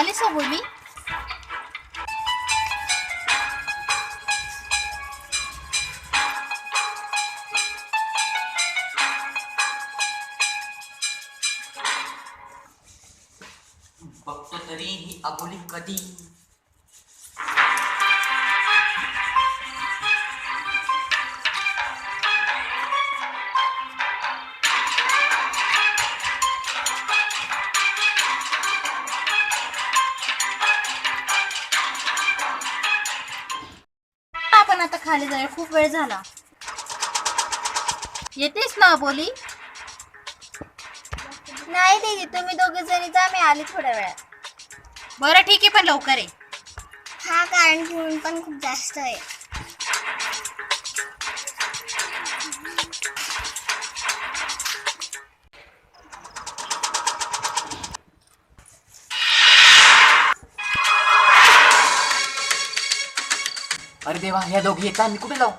आलीस बोली बघतो तरी ही अबोली कधी? खाली जाऊया खूप वेळ झाला. येतेस ना बोली? नाही दीदी तुम्ही दोघे जणी जा मी आले थोड्या वेळात. बरं ठीक आहे पण लवकर आहे हा कारण की ऊन पण खूप जास्त आहे. अरे देवा ह्या दोघी येतात मी कुठे जाऊ?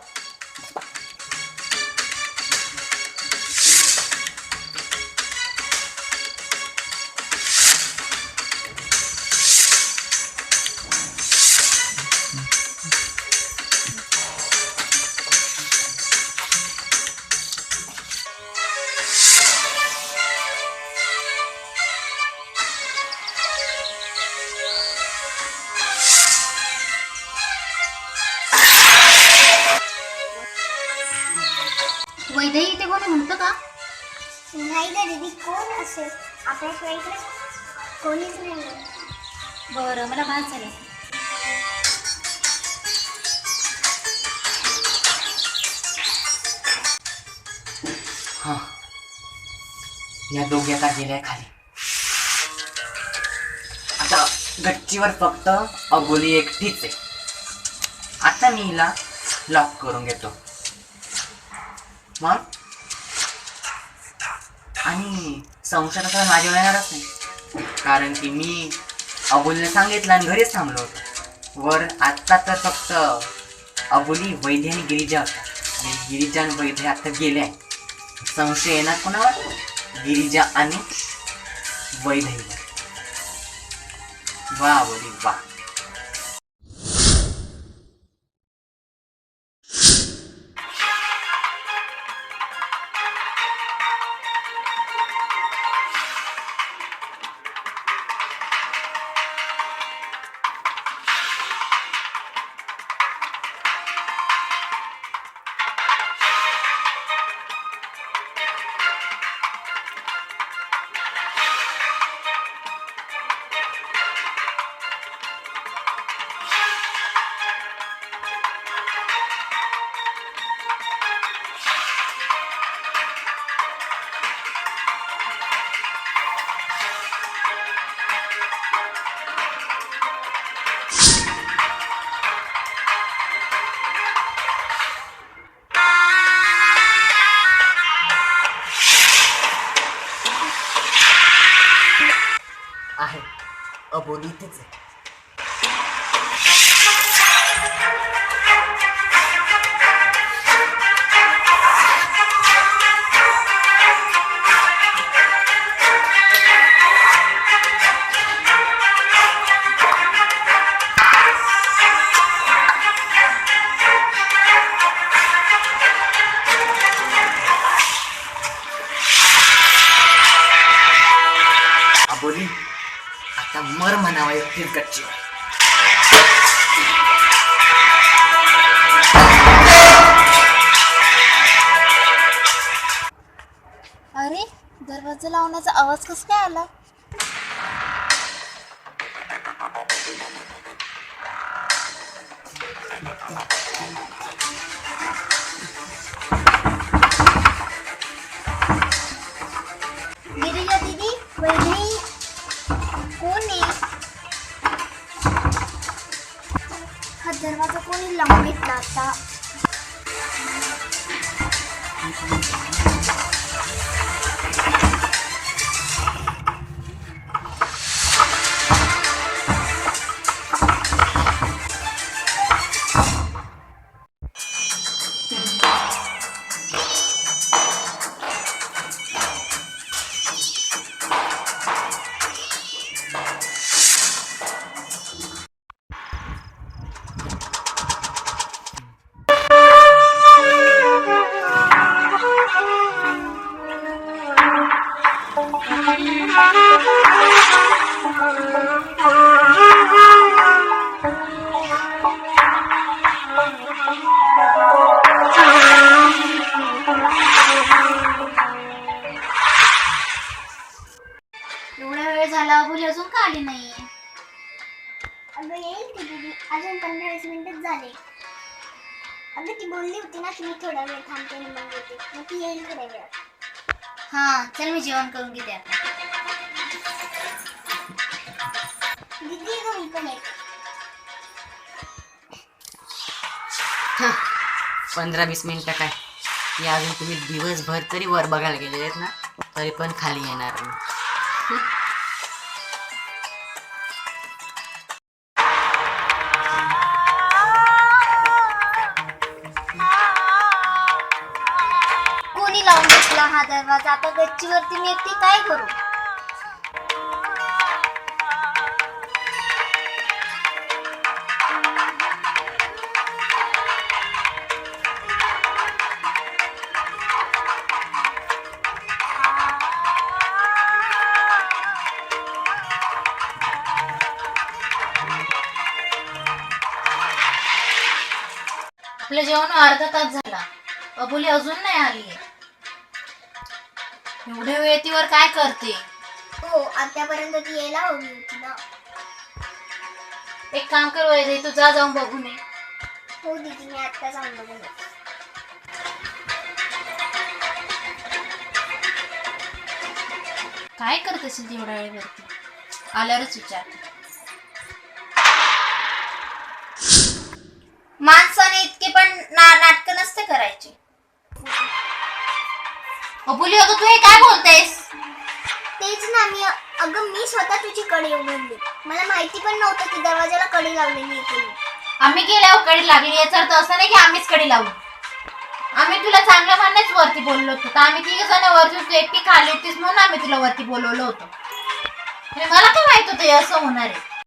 नाही दीदी. कोण असेल? आपल्याशिवाय इकडे कोणीच नाही बरं मला भात झालं हां. या दोघ्या का गेल्या खाली. आता गच्चीवर फक्त अगोली एकटीच आहे. आता मी हिला लॉक करून घेतो. मग? आणि संशय तर माझ्यावर येणारच नाही. कारण की मी अबुलने सांगितलं आणि घरीच थांबलो होतो. वर आत्ता तर फक्त अबुली वैद्य आणि गिरिजा होता आणि गिरिजा आणि वैद्य आता गेले आहे संशय येणार कोणावर? गिरिजा आणि वैधईवर वा अबोली वा. अबोली आहे. मर म्हणावा क्रिकेटची अरे दरवाजा लावण्याचा आवाज कसा काय आला? एवढा वेळ झाला अबुली अजून का आली नाही अगं येईल ती दीदी. अजून पंधरा वीस मिनिटच झाले. अगं ती बोलली होती ना की मी थोडा वेळ थांबते मग ती येईल थोड्या वेळात. हा चल मी जेवण करून घेते आता. दीदी गं मी पण येते पंधरा वीस मिनिटं काय? या अजून तुम्ही दिवसभर तरी वर बघायला गेले आहेत ना तरी पण खाली येणार नाही. कोणी लावून घेतला हा दरवाजा? आता गच्चीवरती मी एकटी काय करू? आपलं जेवण अर्धा तास झाला. अबोली अजून नाही आली. एवढ्या वेळेतीवर काय करते? हो आतापर्यंत ती यायला हवी होती ना. एक काम कर वैदे तू जा जाऊन बघून ये हो दीदी मी आत्ता जाऊन येते. काय करत असेल ती एवढ्या वेळेवरती? आल्यावरच विचार माणसाने तू हे काय बोलतेस? तेच ना मी अगं मी स्वतः तुझी कडी उघडली. मला माहिती पण नव्हतं की दरवाजाला कडी लावलेली आहे तुम्ही आम्ही गेल्यावर कडी लागली याचा अर्थ असं नाही की आम्हीच कडी लावू. आम्ही तुला चांगलं म्हणण्याच वरती बोललो होतो. तर आम्ही तिघ जण वरती होतो एकटी खाली होतीस म्हणून आम्ही तुला वरती बोलवलं होतं. आणि मला काय माहीत होतं हे असं होणार आहे?